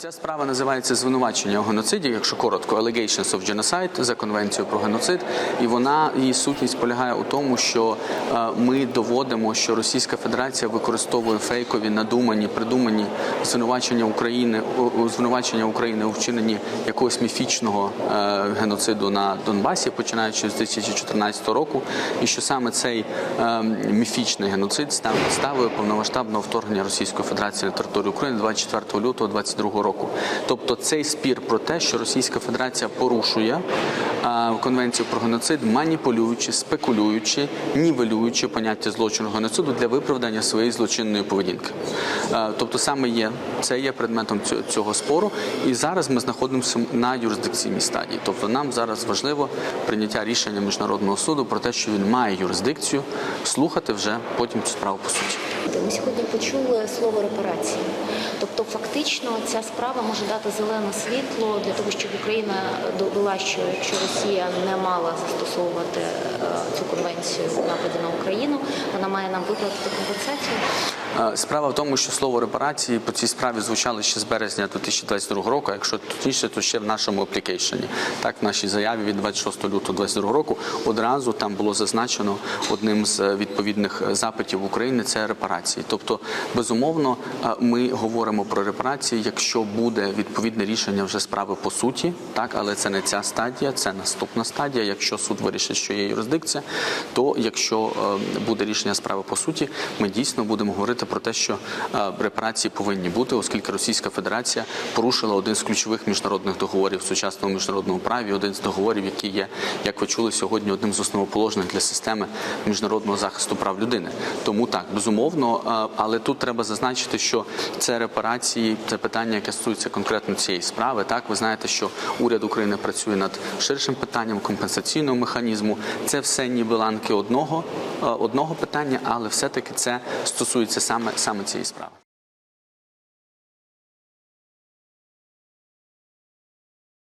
Ця справа називається звинувачення у геноциді, якщо коротко, Allegations of Genocide за конвенцією про геноцид. І вона її сутність полягає у тому, що е, ми доводимо, що Російська Федерація використовує фейкові, надумані, придумані звинувачення України звинувачення України у вчиненні якогось міфічного е, геноциду на Донбасі, починаючи з 2014 року, і що саме цей е, міфічний геноцид став підставою повномасштабного вторгнення Російської Федерації на територію України 24 лютого 2022 року. Тобто цей спір про те, що Російська Федерація порушує конвенцію про геноцид, маніпулюючи, спекулюючи, нівелюючи поняття злочину геноциду для виправдання своєї злочинної поведінки. Тобто саме є це є предметом цього спору, і зараз ми знаходимося на юрисдикційній стадії. Тобто нам зараз важливо прийняття рішення міжнародного суду про те, що він має юрисдикцію, слухати вже потім цю справу по суті. Ми сьогодні почули слово репарації. Тобто, фактично, ця справа може дати зелене світло для того, щоб Україна довела, що якщо Росія не мала застосовувати е, цю конвенцію в нападі на Україну, має нам виплатити компенсацію. Справа в тому, що слово репарації по цій справі звучало ще з березня 2022 року. Якщо точніше, то ще в нашому аплікейшені. Так, в нашій заяві від 26 лютого 2022 року одразу там було зазначено одним з е, відповідних е, запитів України це репарації. Тобто, безумовно, е, ми говоримо про репарації, якщо буде відповідне рішення вже справи по суті, так, але це не ця стадія, це наступна стадія. Якщо суд вирішить, що є юрисдикція, то якщо буде рішення справи по суті, ми дійсно будемо говорити про те, що е, репарації повинні бути, оскільки Російська Федерація порушила один з ключових міжнародних договорів в сучасному міжнародному праві, один з договорів, який є, як ви чули сьогодні, одним з основоположних для системи міжнародного захисту прав людини. Тому так безумовно, е, але тут треба зазначити, що це репарації, це питання, яке стосується конкретно цієї справи. Так, ви знаєте, що уряд України працює над ширшим питанням компенсаційного механізму. Це все ніби ланки одного, е, одного питання, але все-таки це стосується саме саме цієї справи.